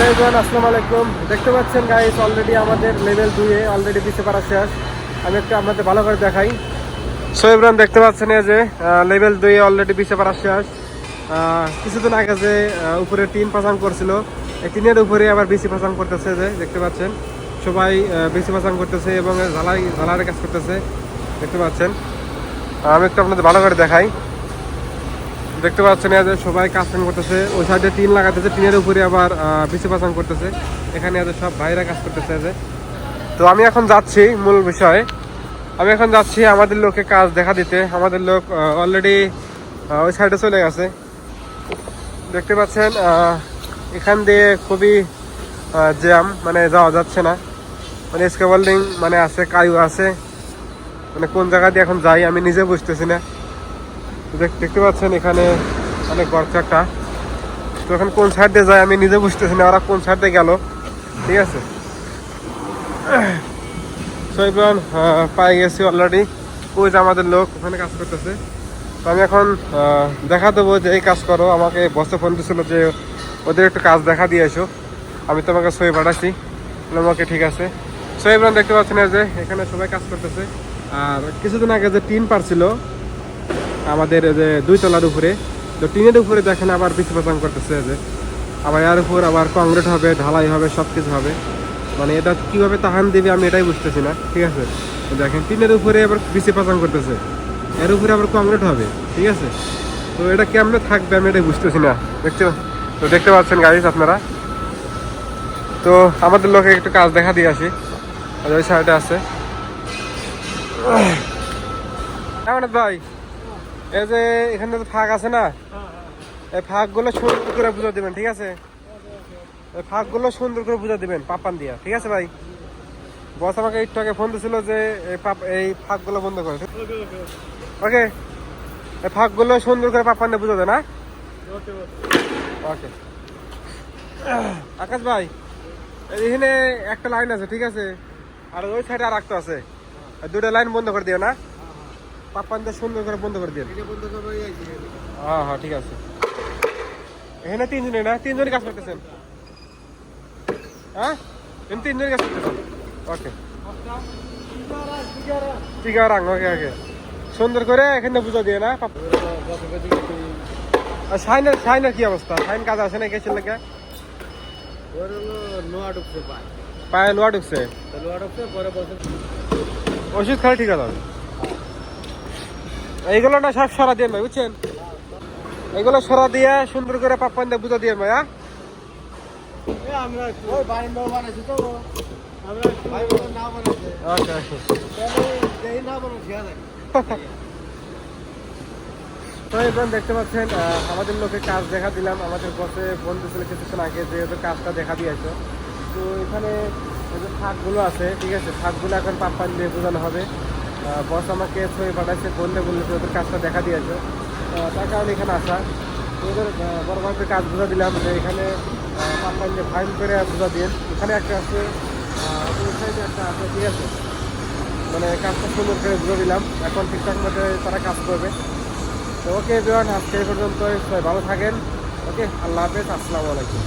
Hello everyone আলাইকুম। দেখতে পাচ্ছেন গাইস অলরেডি আমাদের লেভেল দুইয়ে অলরেডি পিছিয়ে পারা শেষ। আমি একটু আপনাদের ভালো করে দেখাই। সো এভরিওয়ান দেখতে পাচ্ছেন এই যে লেভেল দুইয়ে অলরেডি পিছিয়ে পারা শেষ। কিছুদিন আগে যে উপরে টিন পাসাং করছিল, এই টিনের উপরে আবার বেশি পাসাং করতেছে যে, দেখতে পাচ্ছেন। সবাই বেশি পাসাং করতেছে এবং ঝালাই ঝালারের কাজ করতেছে। দেখতে পাচ্ছেন। আমি একটু আপনাদের ভালো করে দেখাই। দেখতে পাচ্ছেন যে সবাই কাজ কাম করতেছে। ওই সাইডে টিন লাগাতেছে টিনের উপরে আবার বিচি পাচাং করতেছে। এখানে যে সব ভাইরা কাজ করতেছে যে। তো আমি এখন যাচ্ছি, মূল বিষয়। আমি এখন যাচ্ছি আমাদের লোককে কাজ দেখা দিতে। আমাদের লোক অলরেডি ওই সাইডে চলে গেছে। দেখতে পাচ্ছেন এখান দিয়ে খুবই জ্যাম মানে যাওয়া যাচ্ছে না। মানে স্কেবল্ডিং মানে আছে, কায়ু আছে। মানে কোন জায়গা দিয়ে এখন যাই আমি নিজে বুঝতেছি না। দেখতে পাচ্ছেন এখানে অনেক গর্ত একটা তো এখন কোন সাইড দিয়ে যায় আমি নিজে বুঝতেছি না, ওরা কোন সাইড গেল। ঠিক আছে? সৈবন পাই গেছি অলরেডি ওই যে আমাদের লোক ওখানে কাজ করতেছে। তো আমি এখন দেখা দেবো যে এই কাজ করো। আমাকে বসে ফোন দিয়েছিল যে ওদের একটু কাজ দেখা দিয়ে এসো। আমি তোমাকে সই পাঠাচ্ছি। আমাকে ঠিক আছে। সৈবন দেখতে পাচ্ছেন এই যে এখানে সবাই কাজ করতেছে। আর কিছুদিন আগে যে টিন পারছিল আমাদের যে দুই তলার উপরে, তো টিনের উপরে দেখেন আবার পিছু পাচাং করতেছে যে। আবার এর উপর আবার কংক্রিট হবে, ঢালাই হবে সব কিছু হবে। মানে এটা কীভাবে তাহান দেবে আমি এটাই বুঝতেছি না, ঠিক আছে? দেখেন, টিনের উপরে আবার পিছিয়ে পাচাং করতেছে। এর উপরে আবার কংক্রিট হবে, ঠিক আছে? তো এটা কেমনে থাকবে আমি এটাই বুঝতেছি না, দেখতে তো দেখতে পাচ্ছেন গাড়ি আপনারা? তো আমাদের লোকে একটু কাজ দেখা দিয়ে আসি। ওই সাইডে আছে। ভাই এই যে এখানে তো ফাঁক আছে না, এই ফাঁকগুলো সুন্দর করে বুঝা দিবেন, ঠিক আছে? এই ফাঁকগুলো সুন্দর করে বুঝা দিবেন পাপান দিয়া, ঠিক আছে ভাই? বস আমাকে একটু আগে ফোন দিছিল যে এই পাপ, এই ফাঁকগুলো বন্ধ করে। ওকে এই ফাঁকগুলো সুন্দর করে পাপান দিয়ে বুঝা দেয় না? ওকে। আকাশ ভাই, এখানে একটা লাইন আছে, ঠিক আছে? আর ওই সাইডে আর একটা আছে। দুটো লাইন বন্ধ করে দিও, না? পাপান দিয়ে সুন্দর করে বন্ধ করে দিও হ্যাঁ হ্যাঁ ঠিক আছে এখানে তিনজনে না তিনজনই কাজ করতেছেন হ্যাঁ এখানে তিনজনই কাজ করতেছেন ওকে ঠিক আছে রাং ওকে ওকে সুন্দর করে এখানে বুঝা দিয়ে না পাপ- আর শাইনের শাইনের কি অবস্থা শাইন কাজ আছে না গেছিল লেগে পায়ে লোয়া ঢুকছে ওষুধ খাওয়া ঠিক আছে এইগুলো না সব সরা দিয়ে ভাই বুঝছেন? এগুলো সরা দিয়ে সুন্দর করে পাপ্পান দিয়ে বুঝা দিয়ে ভাই হ্যাঁ? তো এখন দেখতে পাচ্ছেন আমাদের লোকে কাজ দেখা দিলাম। আমাদের বসে বন্ধু ছিল কিছুক্ষণ আগে যেহেতু কাজটা দেখা দিয়েছে তো এখানে যে ফাঁকগুলো আছে ঠিক আছে? ফাঁকগুলো এখন পাপ্পান দিয়ে বোঝানো হবে। বস আমাকে ছবি পাঠাচ্ছে বললে বললে যে ওদের কাজটা দেখা দিয়েছে তার কারণে এখানে আসা। ওদের বড় ভাইকে কাজ বোঝা দিলাম যে এখানে পাপ্পান দিয়ে ফাইন করে বোঝা দিয়ে, এখানে একটা আছে সাইডে একটা আছে, ঠিক আছে? মানে কাজটা সুন্দর করে বুঝে দিলাম। এখন ঠিকঠাক মতো তারা কাজ করবে। তো ওকে এভরিওয়ান আজকে পর্যন্ত ভালো থাকেন। ওকে, আল্লাহ হাফেজ। আসসালামু আলাইকুম।